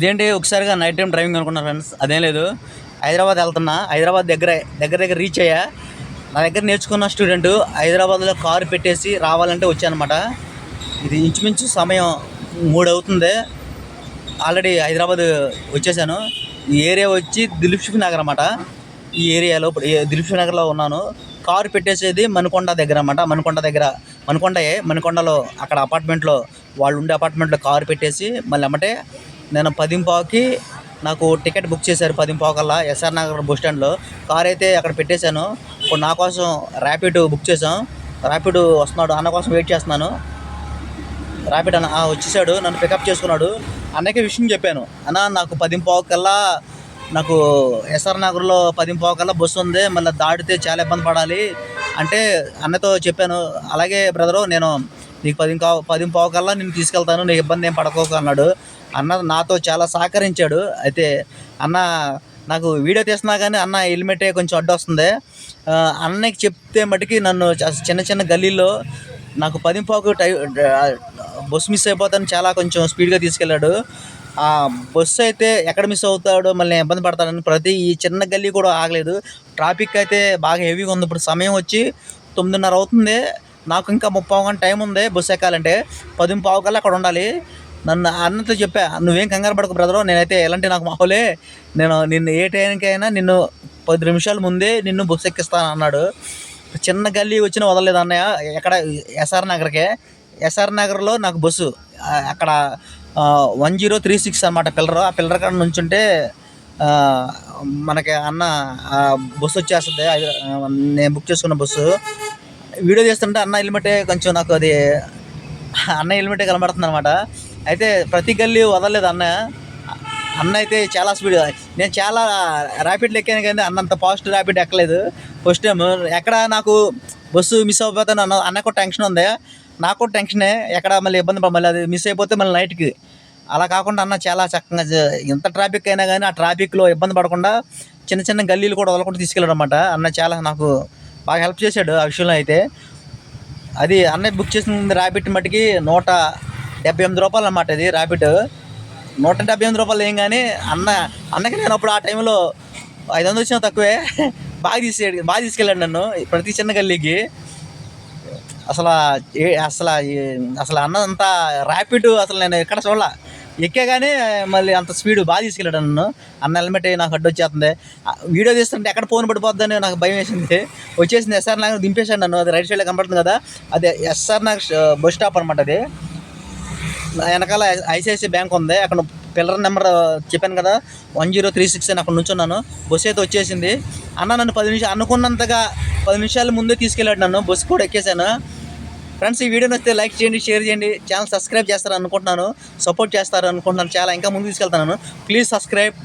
ఇదేంటి? ఒకసారిగా night time driving అనుకున్నా ఫ్రెండ్స్ అదేం లేదు. హైదరాబాద్ వెళ్తున్నా. హైదరాబాద్ దగ్గర దగ్గర దగ్గర రీచ్ అయ్యా. నా దగ్గర నేర్చుకున్న స్టూడెంట్ హైదరాబాద్లో కారు పెట్టేసి రావాలంటే వచ్చానమాట. ఇది ఇంచుమించు సమయం మూడు అవుతుంది ఆల్రెడీ హైదరాబాద్ వచ్చేసాను. ఈ ఏరియా వచ్చి దిలీప్ నగర్ అనమాట ఈ ఏరియాలో దిలీప్ నగర్లో ఉన్నాను. కారు పెట్టేసేది మణికొండ దగ్గర అనమాట మణికొండ దగ్గర మణికొండయే మణికొండలో అక్కడ అపార్ట్మెంట్లో వాళ్ళు ఉండే అపార్ట్మెంట్లో కారు పెట్టేసి మళ్ళీ అమ్మటే నేను పదింపావుకి నాకు టికెట్ బుక్ చేశారు పదింపావుకల్లా ఎస్ఆర్ నగర్ బస్ స్టాండ్లో. కార్ అయితే అక్కడ పెట్టేశాను. ఇప్పుడు నా కోసం ర్యాపిడ్ బుక్ చేసాం ర్యాపిడ్ వస్తున్నాడు. అన్న కోసం వెయిట్ చేస్తున్నాను. ర్యాపిడ్ అన్న వచ్చేసాడు. నన్ను పికప్ చేసుకున్నాడు. అన్నకి విషయం చెప్పాను. అన్న నాకు పదింపావుకల్లా నాకు ఎస్ఆర్ నగర్లో పదింపావుకల్లా బస్సు ఉంది. మళ్ళీ దాటితే చాలా ఇబ్బంది పడాలి. అంటే అన్నతో చెప్పాను. అలాగే బ్రదరు నేను నీకు పదింకా పదింపావుకల్లా నేను తీసుకెళ్తాను. నీకు ఇబ్బంది ఏం పడకోకు అన్నాడు. అన్న నాతో చాలా సహకరించాడు. అయితే అన్న నాకు వీడియో తీస్తున్నా కానీ అన్న హెల్మెటే కొంచెం అడ్డు వస్తుంది అన్నకి చెప్తే మటుకి నన్ను చిన్న చిన్న గల్లీలో నాకు పదింపాకు టై బస్సు మిస్ అయిపోతాను చాలా కొంచెం స్పీడ్గా తీసుకెళ్ళాడు. ఆ బస్సు అయితే ఎక్కడ మిస్ అవుతాడో మళ్ళీ ఇబ్బంది పడతాడని ప్రతి ఈ చిన్న గల్లీ కూడా ఆగలేదు. ట్రాఫిక్ అయితే బాగా హెవీగా ఉంది. ఇప్పుడు సమయం వచ్చి తొమ్మిదిన్నర అవుతుంది. నాకు ఇంకా ముప్పై గంట టైం ఉంది బస్సు ఎక్కాలంటే. పదింపావు కల్లా అక్కడ ఉండాలి. నన్ను అన్నతో చెప్పా నువ్వేం కంగారు పడకు బ్రదరు నేనైతే ఎలాంటి నాకు మాహోలే. నేను నిన్ను ఏ టైంకైనా నిన్ను పది నిమిషాల ముందే నిన్ను బస్సు ఎక్కిస్తాను అన్నాడు. చిన్న గల్లీ వచ్చిన వదలలేదు అన్నయ్య. ఎక్కడ? ఎస్ఆర్ నగర్కే. ఎస్ఆర్ నగర్లో నాకు బస్సు అక్కడ వన్ జీరో త్రీ సిక్స్ అనమాట పిల్లర్. ఆ పిల్లర్ కాడ నుంచుంటే మనకి అన్న బస్సు వచ్చేస్తుంది. నేను బుక్ చేసుకున్న బస్సు. వీడియో చేస్తుంటే అన్న హెల్మెటే కొంచెం నాకు అది అన్న హెల్మెటే కనబడుతుంది అనమాట అయితే ప్రతి గల్లీ వదలలేదు అన్న. అన్న అయితే చాలా స్పీడ్ నేను చాలా ర్యాపిడ్లు ఎక్కాను కానీ అన్నంత ఫాస్ట్ ర్యాపిడ్ ఎక్కలేదు. ఫస్ట్ టైం ఎక్కడ నాకు బస్సు మిస్ అయిపోతాను అన్న అన్నకు టెన్షన్ ఉంది. నాకు టెన్షనే ఎక్కడ మళ్ళీ ఇబ్బంది పడ- మళ్ళీ అది మిస్ అయిపోతే మళ్ళీ నైట్కి అలా కాకుండా అన్న చాలా చక్కగా ఎంత ట్రాఫిక్ అయినా కానీ ఆ ట్రాఫిక్లో ఇబ్బంది పడకుండా చిన్న చిన్న గల్లీలు కూడా వదలకుండా తీసుకెళ్ళడం అనమాట అన్న చాలా నాకు బాగా హెల్ప్ చేశాడు ఆ విషయంలో అయితే. అది అన్నయ్య బుక్ చేసిన ర్యాపిడ్ మట్టుకి నూట డెబ్బై ఎనిమిది రూపాయలు అన్నమాట ఇది ర్యాపిడ్ నూట డెబ్బై ఎనిమిది రూపాయలు ఏం కానీ అన్న అన్నకి నేను అప్పుడు ఆ టైంలో ఐదు వందలు వచ్చినా తక్కువే. బాగా తీసే బాగా తీసుకెళ్ళాడు నన్ను ప్రతి చిన్న గల్లీకి. అసలు ఏ అసలు అసలు అన్న అంత ర్యాపిడ్ అసలు నేను ఎక్కడ చూడలా. ఎక్కే కానీ మళ్ళీ అంత స్పీడ్ బాగా తీసుకెళ్ళాడు నన్ను. అన్న హెల్మెట్ నాకు అడ్డు వచ్చేస్తుంది ఆ వీడియో తీస్తుంటే ఎక్కడ ఫోన్ పడిపోద్దని నాకు భయం వేసింది. వచ్చేసింది ఎస్ఆర్ నాకు దింపేశాడు నన్ను. అది రైట్ సైడ్లో కనపడుతుంది కదా. అది ఎస్ఆర్ నాకు బస్ స్టాప్ అనమాట అది. వెనకాల ఐసిఐసిఐ బ్యాంక్ ఉంది. అక్కడ పిల్లర్ నెంబర్ చెప్పాను కదా వన్ జీరో త్రీ సిక్స్ అని అక్కడ నుంచున్నాను. బస్సు అయితే వచ్చేసింది. అన్న నన్ను పది నిమిషాలు అనుకున్నంతగా పది నిమిషాల ముందే తీసుకెళ్ళాడు నన్ను. బస్సు కూడా ఎక్కేసాను ఫ్రెండ్స్ ఈ వీడియో నచ్చితే లైక్ చేయండి షేర్ చేయండి. ఛానల్ సబ్స్క్రైబ్ చేస్తారు అనుకుంటున్నాను సపోర్ట్ చేస్తారు అనుకుంటున్నాను చాలా ఇంకా ముందు తీసుకెళ్తున్నాను ప్లీజ్ సబ్స్క్రైబ్.